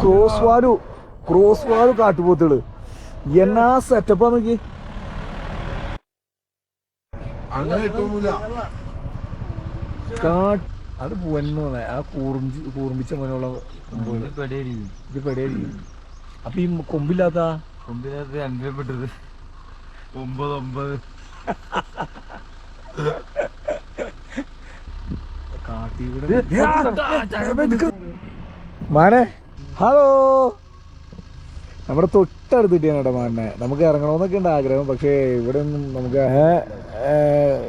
Cross വാലു cross വാലു കാട്ടുപോത്തുകൾ. എന്നാ സെറ്റപ്പാ നോക്കി കാട്ട് അത് പൊന്നു ആ കൂർമിച്ച് കൂർമ്പിച്ച മോനുള്ള ഇത് പെടയായിരിക്കും. അപ്പൊ ഈ കൊമ്പില്ലാത്ത? കൊമ്പില്ലാത്ത അനുഭവപ്പെട്ടത്. ഒമ്പത് ഒമ്പത്. മാനെ ഹലോ. നമ്മുടെ തൊട്ടടുത്ത് കിട്ടിയാണ് കേട്ടോ നമുക്ക് ഇറങ്ങണമെന്നൊക്കെ ഉണ്ട് ആഗ്രഹം പക്ഷേ ഇവിടെ ഒന്നും നമുക്ക്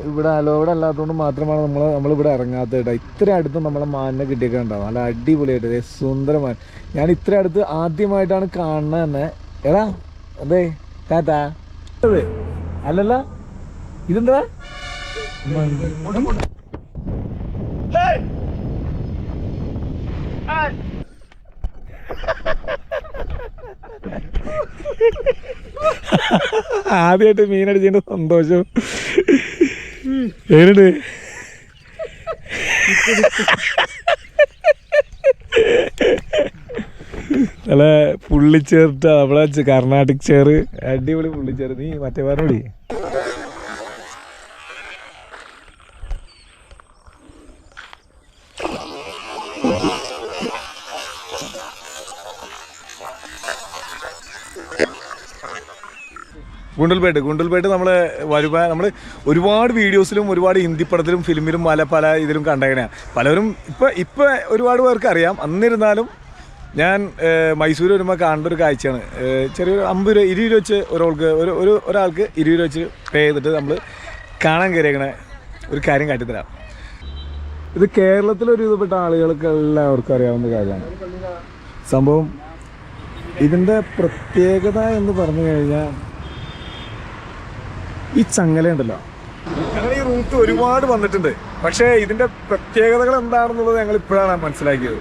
ഇവിടെ അലോവിടെ അല്ലാത്തതുകൊണ്ട് മാത്രമാണ് നമ്മൾ നമ്മളിവിടെ ഇറങ്ങാത്തത് കേട്ടോ. ഇത്ര അടുത്ത് നമ്മളെ മാനിനെ കിട്ടിയൊക്കെ ഉണ്ടാവും നല്ല അടിപൊളിയായിട്ട്. സുന്ദരമാൻ ഞാൻ ഇത്ര അടുത്ത് ആദ്യമായിട്ടാണ് കാണുന്നത് തന്നെ എടാ അതെ താത്താ. അല്ലല്ല ഇതെന്താ? ആദ്യമായിട്ട് മീനടിച്ചതിന്റെ സന്തോഷം. എങ്ങനെയുണ്ട് നല്ല പുള്ളിച്ചേർട്ട നമ്മളെ കർണാട്ടിക് ചെയറ്. അടിപൊളി പുള്ളിച്ചേർ നീ മറ്റേ പറഞ്ഞോടി. ഗുണ്ടൽപേട്ട്. ഗുണ്ടൽപേട്ട് നമ്മൾ വരുമ്പോൾ നമ്മൾ ഒരുപാട് വീഡിയോസിലും ഒരുപാട് ഹിന്ദി പടത്തിലും ഫിലിമിലും പല പല ഇതിലും കണ്ടേക്കണയാണ് പലരും ഇപ്പം ഇപ്പം ഒരുപാട് പേർക്ക് അറിയാം. അന്നിരുന്നാലും ഞാൻ മൈസൂർ വരുമ്പോൾ കാണേണ്ട ഒരു കാഴ്ചയാണ്. ചെറിയൊരു അമ്പത് രൂപ ഇരുപത് രൂപ വെച്ച് ഒരാൾക്ക് ഒരു ഒരു ഒരാൾക്ക് ഇരുപത് രൂപ വെച്ച് പേ ചെയ്തിട്ട് നമ്മൾ കാണാൻ കയറിയേക്കണ. ഒരു കാര്യം കാട്ടിത്തരാം. ഇത് കേരളത്തിലൊരു ഇതുപെട്ട ആളുകൾക്ക് എല്ലാവർക്കും അറിയാവുന്ന കാര്യമാണ്. സംഭവം ഇതിന്റെ പ്രത്യേകത എന്ന് പറഞ്ഞു കഴിഞ്ഞാൽ ഈ ചങ്ങല ഉണ്ടല്ലോ. ഞങ്ങൾ ഈ റൂട്ട് ഒരുപാട് വന്നിട്ടുണ്ട്. പക്ഷേ ഇതിന്റെ പ്രത്യേകതകൾ എന്താണെന്നുള്ളത് ഞങ്ങൾ ഇപ്പോഴാണ് മനസ്സിലാക്കിയത്.